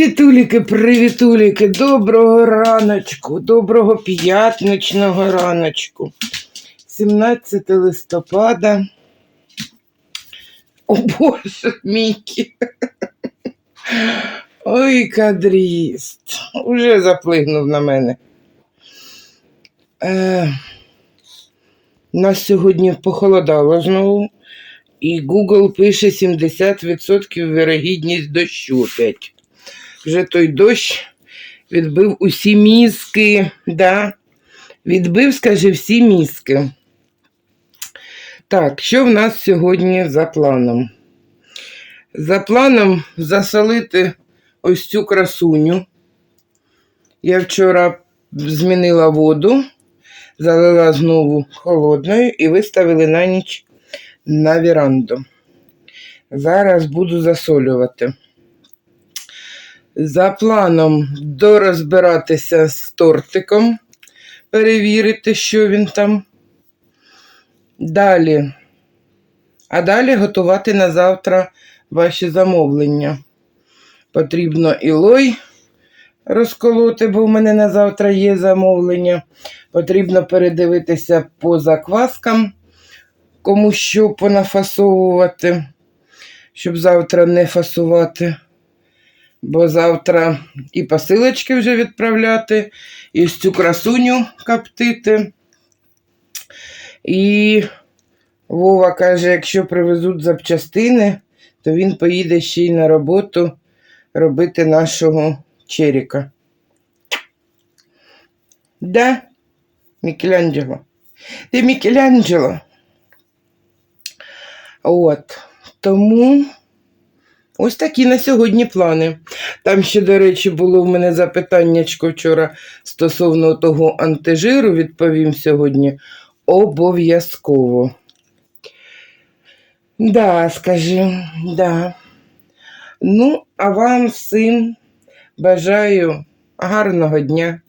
Привітуліки, привітуліки, доброго раночку, доброго п'ятничного раночку. 17 листопада. О Боже, Мікі. Ой, кадріст. Уже заплигнув на мене. Е, нас сьогодні похолодало знову. І Google пише 70% вірогідність дощу опять. Вже той дощ відбив усі мізки, да? відбив, скажи, всі мізки. Так, що в нас сьогодні за планом? За планом засолити ось цю красуню. Я вчора змінила воду, залила знову холодною і виставили на ніч на віранду. Зараз буду засолювати. За планом дорозбиратися з тортиком, перевірити, що він там. Далі. А далі готувати на завтра ваші замовлення. Потрібно ілой розколоти, бо в мене на завтра є замовлення. Потрібно передивитися по закваскам кому що понафасовувати, щоб завтра не фасувати. Бо завтра і посилочки вже відправляти, і цю красуню коптити. І Вова каже, якщо привезуть запчастини, то він поїде ще й на роботу робити нашого черіка. Да, Мікеланджело. Ти Мікеланджело. От. Тому ось такі на сьогодні плани. Там ще, до речі, було в мене запитаннячко вчора стосовно того антижиру, відповім сьогодні. Обов'язково. Да, скажи, да. Ну, а вам всім бажаю гарного дня,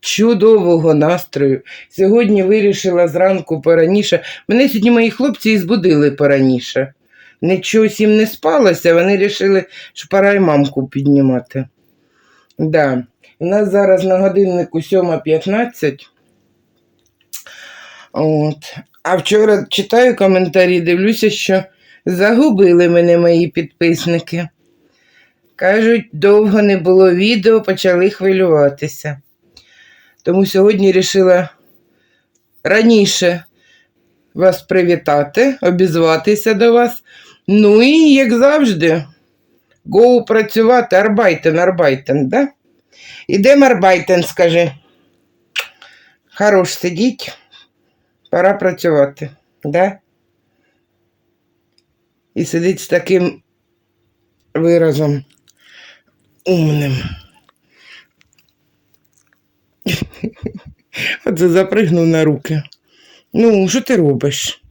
чудового настрою. Сьогодні вирішила зранку пораніше. Мене сьогодні мої хлопці і збудили пораніше. Нічого їм не спалося, вони вирішили, що пора й мамку піднімати. Да. У нас зараз на годиннику 7.15. От. А вчора читаю коментарі, дивлюся, що загубили мене мої підписники. Кажуть, довго не було відео, почали хвилюватися. Тому сьогодні вирішила раніше вас привітати, обізватися до вас. Ну і, як завжди, гоу працювати, арбайтен, арбайтен, да? Ідемо арбайтен, скажи. Хорош сидіть, пора працювати, да? І сидить з таким виразом умним. Оце запригнув на руки. Ну, що ти робиш?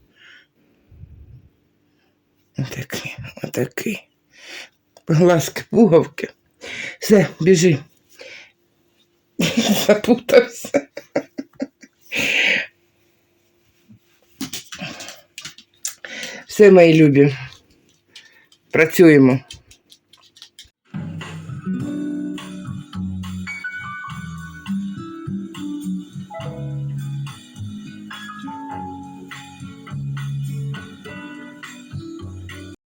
Отакий, отакий. Глазки, пуговки. Все, біжи. Запутався. Все, мої любі. Працюємо.